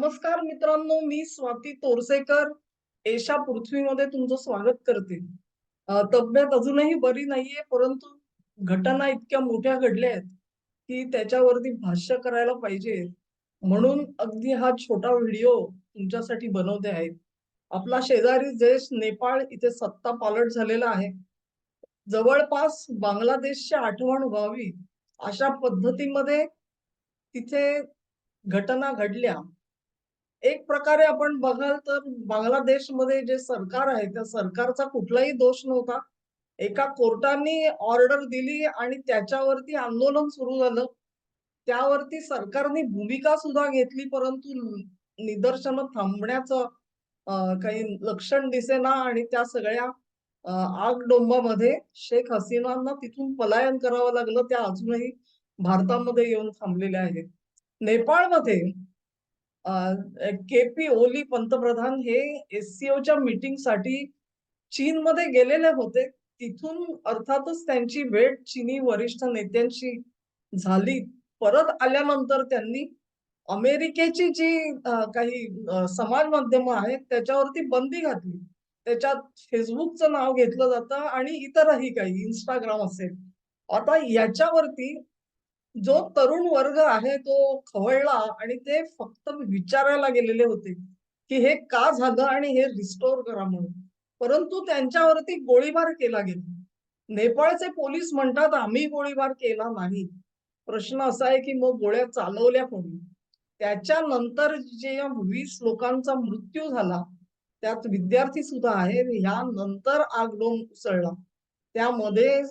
नमस्कार मित्रांनो मी स्वाती तोरसेकर. एशा पृथ्वीमध्ये तुमचं स्वागत करते. तब्येत अजूनही बरी नाहीये परंतु घटना इतक्या मोठ्या घडल्या आहेत की त्याच्यावरती भाष्य करायला पाहिजे. म्हणून अगदी हा छोटा व्हिडिओ तुमच्यासाठी बनवते आहेत आपला शेजारी देश नेपाळ इथे सत्ता पालट झालेला आहे. जवळपास बांगलादेशची आठवण व्हावी अशा पद्धतीमध्ये तिथे घटना घडल्या. एक प्रकारे आपण बघाल तर बांगलादेशमध्ये जे सरकार आहे त्या सरकारचा कुठलाही दोष नव्हता. एका कोर्टाने ऑर्डर दिली आणि त्याच्यावरती आंदोलन सुरू झालं. त्यावरती सरकारने भूमिका सुद्धा घेतली परंतु निदर्शन थांबण्याचं काही लक्षण दिसेना आणि त्या सगळ्या आगडोंबामध्ये शेख हसीनांना तिथून पलायन करावं लागलं. त्या अजूनही भारतामध्ये येऊन थांबलेल्या आहेत. नेपाळमध्ये के पी ओली पंतप्रधान हे एससीओच्या मीटिंगसाठी चीनमध्ये गेलेले होते. तिथून अर्थातच त्यांची भेट चीनी वरिष्ठ नेत्यांशी झाली. परत आल्यानंतर त्यांनी अमेरिकेची जी काही समाज माध्यम आहेत त्याच्यावरती बंदी घातली. त्याच्यात फेसबुकचं नाव घेतलं जातं आणि इतरही काही इंस्टाग्राम असेल. आता याच्यावरती जो तरुण वर्ग आहे तो खवळला आणि ते फक्त विचारायला गेलेले होते की हे का झालं आणि हे रिस्टोर करा म्हणून. परंतु त्यांच्यावरती गोळीबार केला गेला. नेपाळचे पोलीस म्हणतात आम्ही गोळीबार केला नाही. प्रश्न असा आहे की मग गोळ्या चालवल्या कोणी? त्याच्यानंतर जे या वीस लोकांचा मृत्यू झाला त्यात विद्यार्थी सुद्धा आहेत. ह्यानंतर आगडोन उसळला. त्यामध्ये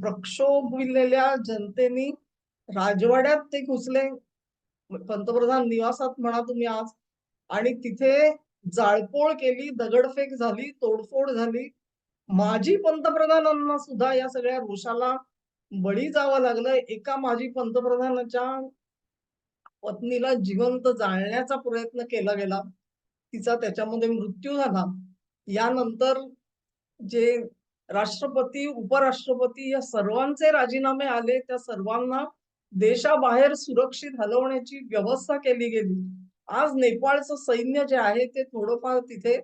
प्रक्षोभलेल्या जनतेनी राजवाड्यात ते घुसले. पंतप्रधान निवासात म्हणा तुम्ही आज. आणि तिथे जाळपोळ केली दगडफेक झाली तोडफोड झाली. माजी पंतप्रधानांना सुद्धा या सगळ्या रोषाला बळी जावं लागलं एका माजी पंतप्रधानाच्या पत्नीला जिवंत जाळण्याचा प्रयत्न केला गेला. तिचा त्याच्यामध्ये मृत्यू झाला. यानंतर जे राष्ट्रपती उपराष्ट्रपती या सर्वांचे राजीनामे आले त्या सर्वांना देशाबाहेर सुरक्षित हलवण्याची व्यवस्था केली गेली. आज नेपाळचं सैन्य जे आहे ते थोडंफार तिथे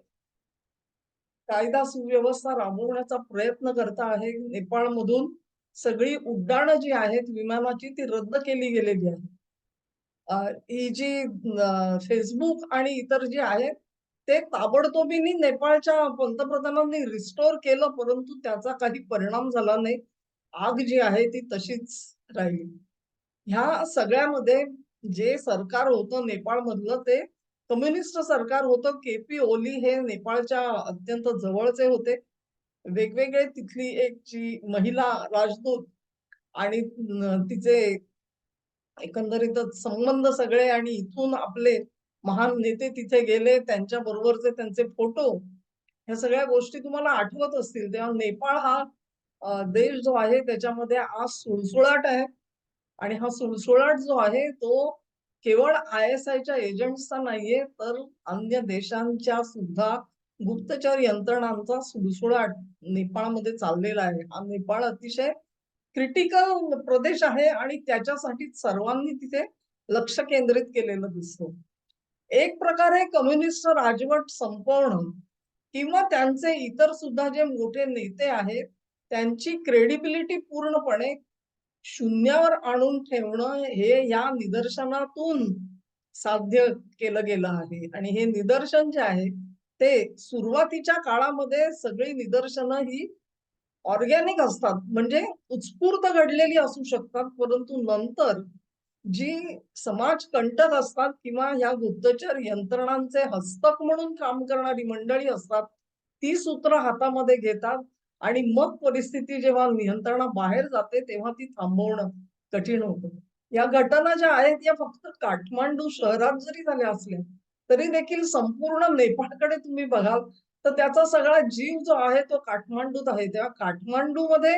कायदा सुव्यवस्था राबवण्याचा प्रयत्न करत आहे. नेपाळमधून सगळी उड्डाणं जी आहेत विमानाची ती रद्द केली गेलेली आहे ही जी फेसबुक आणि इतर जे आहेत ते ताबडतोबीने नेपाळच्या पंतप्रधानांनी रिस्टोर केलं परंतु त्याचा काही परिणाम झाला नाही. आग जी आहे ती तशीच राहिली. ह्या सगळ्यामध्ये जे सरकार होतं नेपाळमधलं ते कम्युनिस्ट सरकार होतं के पी ओली हे नेपाळच्या अत्यंत जवळचे होते. वेगवेगळे तिथली एक जी महिला राजदूत आणि तिचे एकंदरीतच संबंध सगळे आणि इथून आपले महान नेते तिथे गेले त्यांच्या बरोबरचे त्यांचे फोटो ह्या सगळ्या गोष्टी तुम्हाला आठवत असतील. तेव्हा नेपाळ हा देश जो आहे त्याच्यामध्ये आज सुळसुळाट आहे. आणि हा सुळसुळाट जो आहे तो केवळ आय एस आयच्या एजंट्सचा नाहीये तर अन्य देशांच्या सुद्धा गुप्तचर यंत्रणांचा सुळसुळाट नेपाळमध्ये चाललेला आहे. हा नेपाळ अतिशय क्रिटिकल प्रदेश आहे आणि त्याच्यासाठी सर्वांनी तिथे लक्ष केंद्रित केलेलं दिसतं. एक प्रकारे कम्युनिस्ट राजवट संपवणं किंवा त्यांचे इतर सुद्धा जे मोठे नेते आहेत त्यांची क्रेडिबिलिटी पूर्णपणे शून्यावर आणून ठेवणं हे या निदर्शनातून साध्य केलं गेलं आहे. आणि हे निदर्शन जे आहे ते सुरुवातीच्या काळामध्ये सगळी निदर्शनं ही ऑर्गॅनिक असतात. म्हणजे उत्स्फूर्त घडलेली असू शकतात परंतु नंतर जी समाज कंटक असतात किंवा ह्या गुप्तचर यंत्रणांचे हस्तक म्हणून काम करणारी मंडळी असतात ती सूत्र हातामध्ये घेतात. आणि मग परिस्थिती जेव्हा नियंत्रणाबाहेर जाते तेव्हा ती थांबवणं कठीण होतं. या घटना ज्या आहेत या फक्त काठमांडू शहरात जरी झाल्या असल्या तरी देखील संपूर्ण नेपाळकडे तुम्ही बघाल तर त्याचा सगळा जीव जो आहे तो काठमांडूत आहे. तेव्हा काठमांडूमध्ये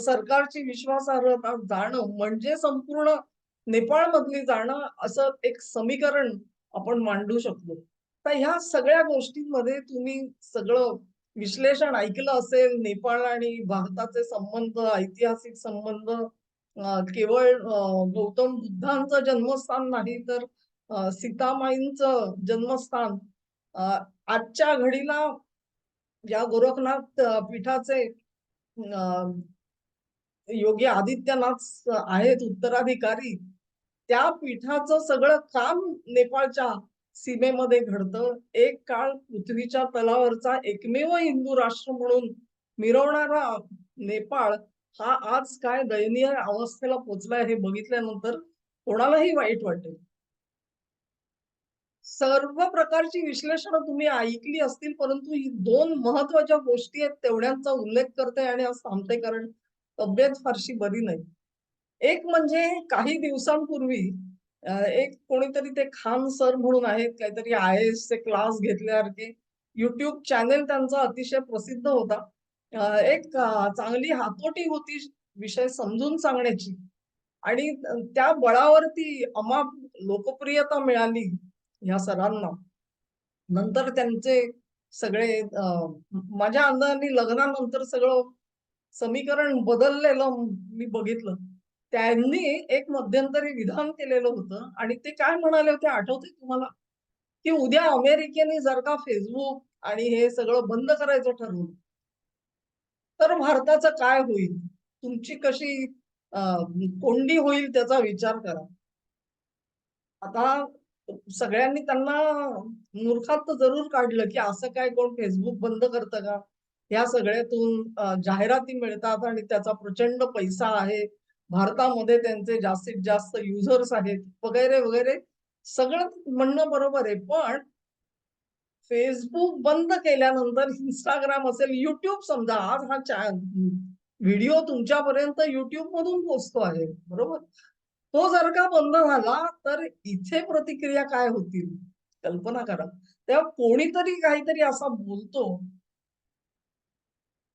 सरकारची विश्वासार्हता जाणं म्हणजे संपूर्ण नेपाळमधली जाणं असं एक समीकरण आपण मांडू शकतो तर ह्या सगळ्या गोष्टींमध्ये तुम्ही सगळं विश्लेषण ऐकलं असेल नेपाळ आणि भारताचे संबंध ऐतिहासिक संबंध केवळ गौतम बुद्धांचं जन्मस्थान नाही तर सीतामाईंच सीतामाईंचं जन्मस्थान आजच्या घडीला या गोरखनाथ पीठाचे योगी आदित्यनाथ आहेत उत्तराधिकारी त्या पीठाचं सगळं काम नेपाळच्या सीमेमध्ये घडतं. एक काळ पृथ्वीच्या तलावरचा एकमेव हिंदू राष्ट्र म्हणून मिरवणारा नेपाळ हा आज काय दयनीय अवस्थेला पोचलाय हे बघितल्यानंतर कोणालाही वाईट वाटेल. सर्व प्रकारची विश्लेषण तुम्ही ऐकली असतील परंतु ही दोन महत्त्वाच्या गोष्टी आहेत तेवढ्यांचा उल्लेख करते आणि आज थांबते कारण तब्येत फारशी बरी नाही. एक म्हणजे काही दिवसांपूर्वी एक कोणीतरी ते खान सर म्हणून आहेत काहीतरी आय एस चे क्लास घेतल्यासारखे युट्यूब चॅनेल त्यांचा अतिशय प्रसिद्ध होता. एक चांगली हातोटी होती विषय समजून सांगण्याची. आणि त्या बळावरती अमाप लोकप्रियता मिळाली ह्या सरांना. नंतर त्यांचे सगळे माझ्या अंदाजाने लग्नानंतर सगळं समीकरण बदललेलं मी बघितलं. त्यांनी एक मध्यंतरी विधान केलेलं होतं आणि ते काय म्हणाले होते आठवते तुम्हाला? की उद्या अमेरिकेने जर का फेसबुक आणि हे सगळं बंद करायचं ठरवलं तर भारताचं काय होईल? तुमची कशी कोंडी होईल त्याचा विचार करा. आता सगळ्यांनी त्यांना मूर्खात तर जरूर काढलं की असं काय कोण फेसबुक बंद करतं का? या सगळ्यातून जाहिराती मिळतात आणि त्याचा प्रचंड पैसा आहे. भारतामध्ये त्यांचे जास्तीत जास्त युजर्स आहेत वगैरे वगैरे. सगळं म्हणणं बरोबर आहे पण फेसबुक बंद केल्यानंतर इंस्टाग्राम असेल युट्यूब समजा आज हा व्हिडिओ तुमच्यापर्यंत युट्यूब मधून पोचतो आहे बरोबर? तो जर का बंद झाला तर इथे प्रतिक्रिया काय होतील? कल्पना करा. तेव्हा कोणीतरी काहीतरी असा बोलतो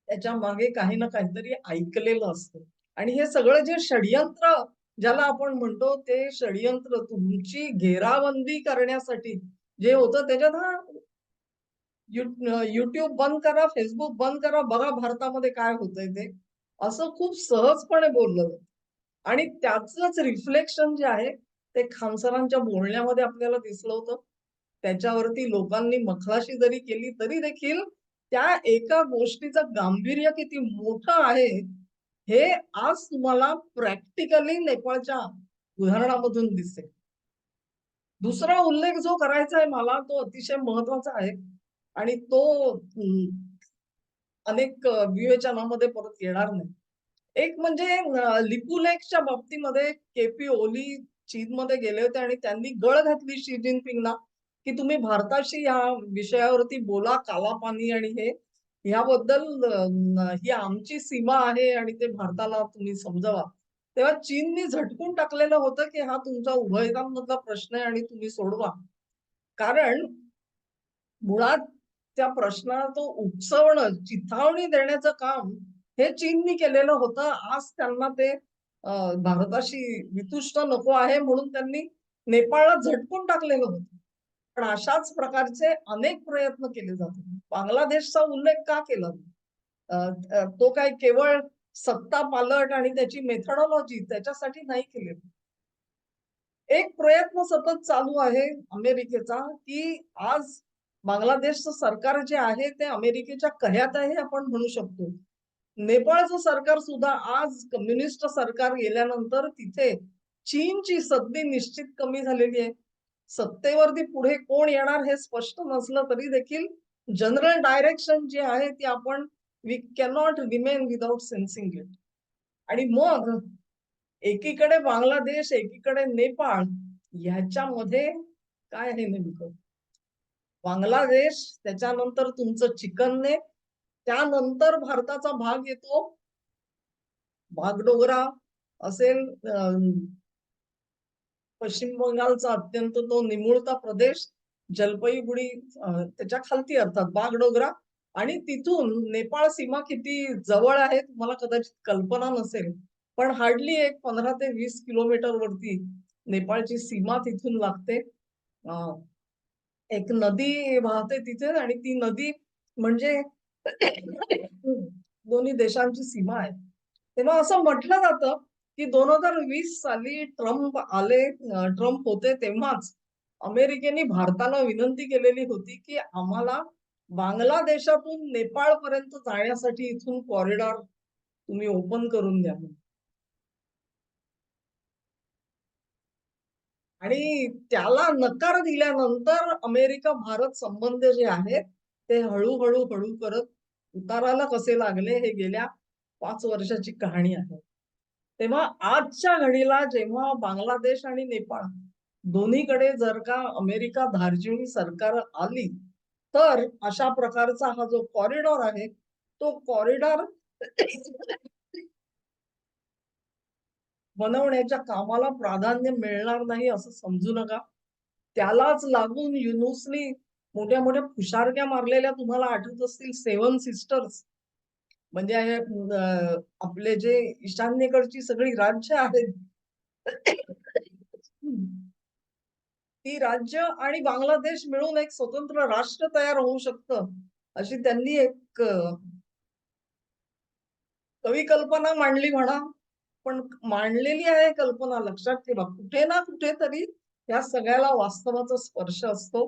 त्याच्यामागे काही ना काहीतरी ऐकलेलं असतं. आणि हे सगळं जे षडयंत्र ज्याला आपण म्हणतो ते षडयंत्र तुमची घेराबंदी करण्यासाठी जे होतं त्याच्यात हा युट्यूब बंद करा फेसबुक बंद करा बघा भारतामध्ये काय होतंय ते. असं खूप सहजपणे बोललं आणि त्याच रिफ्लेक्शन जे आहे ते खानसरांच्या बोलण्यामध्ये आपल्याला दिसलं होतं. त्याच्यावरती लोकांनी मखलाशी जरी केली तरी देखील त्या एका गोष्टीचं गांभीर्य किती मोठं आहे हे आज तुम्हाला प्रॅक्टिकली नेपाळच्या उदाहरणामधून दिसेल. दुसरा उल्लेख जो करायचा आहे मला तो अतिशय महत्त्वाचा आहे आणि तो अनेक विवेचनामध्ये परत येणार नाही. एक म्हणजे लिपुलेकच्या बाबतीमध्ये केपी ओली चीनमध्ये गेले होते आणि त्यांनी गळ घातली शी जिनपिंगना की तुम्ही भारताशी या विषयावरती बोला कालापानी आणि हे. ह्याबद्दल ही आमची सीमा आहे आणि ते भारताला तुम्ही समजावा. तेव्हा चीननी झटकून टाकलेलं होतं की हा तुमचा उभयतांमधला प्रश्न आहे आणि तुम्ही सोडवा. कारण मुळात त्या प्रश्नाला तो उपसवणं चिथावणी देण्याचं काम हे चीननी केलेलं होतं. आज त्यांना ते भारताशी वितुष्ट नको आहे म्हणून त्यांनी नेपाळला झटकून टाकलेलं होतं. पण अशाच प्रकारचे अनेक प्रयत्न केले जातात. बांगलादेशचा उल्लेख का केला? तो काय केवळ सत्ता पालट आणि त्याची मेथडॉलॉजी त्याच्यासाठी नाही केलेली एक प्रयत्न सतत चालू आहे अमेरिकेचा की आज बांगलादेशचं सरकार जे आहे ते अमेरिकेच्या कह्यात आहे आपण म्हणू शकतो. नेपाळचं सरकार सुद्धा आज कम्युनिस्ट सरकार गेल्यानंतर तिथे चीनची सद्दी निश्चित कमी झालेली आहे. सत्तेवरती पुढे कोण येणार हे स्पष्ट नसलं तरी देखील जनरल डायरेक्शन जे आहे ते आपण we cannot remain without sensing it आणि मग एकीकडे बांगलादेश एकीकडे नेपाळ ह्याच्यामध्ये काय आहे नेमकं? बांगलादेश त्याच्यानंतर तुमचं चिकनने त्यानंतर भारताचा भाग येतो. भागडोगरा असेल पश्चिम बंगालचा अत्यंत तो निमुळता प्रदेश जलपईगुडी त्याच्या खालती अर्थात बागडोगरा आणि तिथून नेपाळ सीमा किती जवळ आहे तुम्हाला कदाचित कल्पना नसेल पण हार्डली एक पंधरा ते वीस किलोमीटर वरती नेपाळची सीमा तिथून लागते. एक नदी वाहते तिथे आणि ती नदी म्हणजे दोन्ही देशांची सीमा आहे. तेव्हा असं म्हटलं जातं की दोन हजार वीस साली ट्रम्प आले ट्रम्प होते तेव्हाच अमेरिकेने भारताला विनंती केलेली होती की आम्हाला बांगलादेशातून नेपाळ पर्यंत जाण्यासाठी इथून कॉरिडॉर तुम्ही ओपन करून द्या आणि त्याला नकार दिल्यानंतर अमेरिका भारत संबंध जे आहेत ते हळूहळू हळू करत उताराला कसे लागले हे गेल्या पाच वर्षाची कहाणी आहे. तेव्हा आजच्या घडीला जेव्हा बांगलादेश आणि नेपाळ दोन्हीकडे जर का अमेरिका धार्जिणी सरकार आली तर अशा प्रकारचा हा जो कॉरिडॉर आहे तो कॉरिडॉर बनवण्याच्या कामाला प्राधान्य मिळणार नाही असं समजू नका. त्यालाच लागून युनुसनी मोठ्या मोठ्या फुशारक्या मारलेल्या तुम्हाला आठवत असतील सेवन सिस्टर्स. म्हणजे आपले जे ईशान्येकडची सगळी राज्य आहेत ती राज्य आणि बांगलादेश मिळून एक स्वतंत्र राष्ट्र तयार होऊ शकतं अशी त्यांनी एक कवी कल्पना मांडली म्हणा. पण मांडलेली आहे कल्पना लक्षात ठेवा. कुठे ना कुठेतरी या सगळ्याला वास्तवाचा स्पर्श असतो.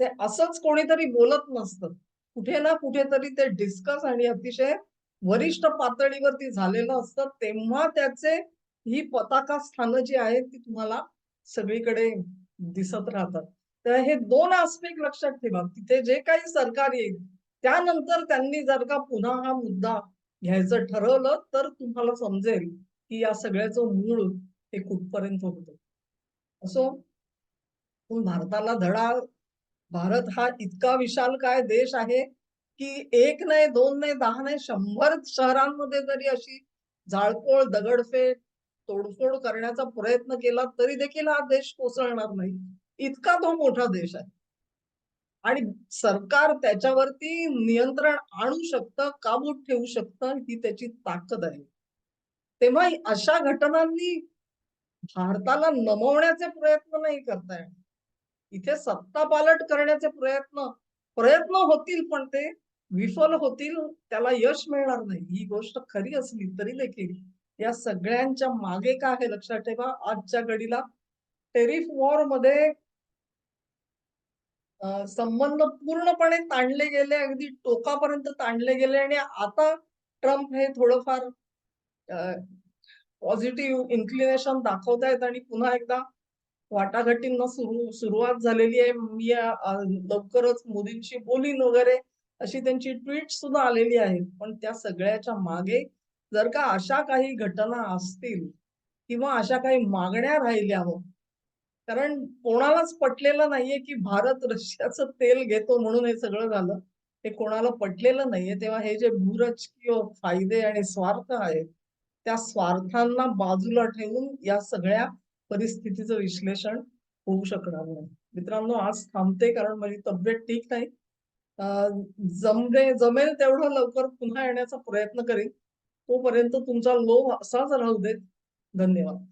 ते असंच कोणीतरी बोलत नसतं. कुठे ना कुठेतरी ते डिस्कस आणि अतिशय वरिष्ठ पातळीवरती झालेलं असतं तेव्हा त्याचे ही पताका स्थानं जी आहेत ती तुम्हाला सगळीकडे दिसत राहतात. तर हे दोन आस्पेक्ट लक्षात ठेवा. तिथे जे काही सरकार येईल त्यानंतर त्यांनी जर का पुन्हा हा मुद्दा घ्यायचं ठरवलं तर तुम्हाला समजेल की या सगळ्याचं मूळ हे कुठपर्यंत होत. असो पण भारताला धडा भारत हा इतका विशाल काय देश आहे की एक नाही दोन नाही दहा नाही शंभर शहरांमध्ये जरी अशी झाळपोळ दगडफेक तोडफोड करण्याचा प्रयत्न केला तरी देखील हा देश कोसळणार नाही. इतका तो मोठा देश आहे. आणि सरकार त्याच्यावरती नियंत्रण आणू शकतं काबूत ठेवू शकतं ही त्याची ताकद आहे. तेव्हा अशा घटनांनी भारताला नमवण्याचे प्रयत्न नाही करता येणार. इथे सत्ता पालट करण्याचे प्रयत्न प्रयत्न होतील पण ते विफल होतील त्याला यश मिळणार नाही. ही गोष्ट खरी असली तरी देखील या सगळ्यांच्या मागे काय आहे लक्षात ठेवा. आजच्या घडीला टेरिफ वॉरमध्ये संबंध पूर्णपणे ताणले गेले अगदी टोकापर्यंत ताणले गेले आणि आता ट्रम्प हे थोडंफार पॉझिटिव्ह इन्क्लिनेशन दाखवतायत आणि पुन्हा एकदा वाटाघाटींना सुरू सुरुवात झालेली आहे. मी लवकरच मोदींशी बोलीन वगैरे. अशी त्यांची ट्विट सुद्धा आलेली आहे. पण त्या सगळ्याच्या मागे जर का अशा काही घटना असतील किंवा अशा काही मागण्या राहिल्या हो कारण कोणालाच पटलेलं नाहीये की भारत रशियाचं तेल घेतो म्हणून हे सगळं झालं. हे कोणाला पटलेलं नाहीये. तेव्हा हे जे भूरचकीय फायदे आणि स्वार्थ आहेत त्या स्वार्थांना बाजूला ठेवून या सगळ्या परिस्थितीचं विश्लेषण होऊ शकणार नाही. मित्रांनो आज थांबते कारण माझी तब्येत ठीक नाही. जमणे जमेल तेवढं लवकर पुन्हा येण्याचा प्रयत्न करेन. तोपर्यंत तुमचा लोभ असाच राहू देत. धन्यवाद.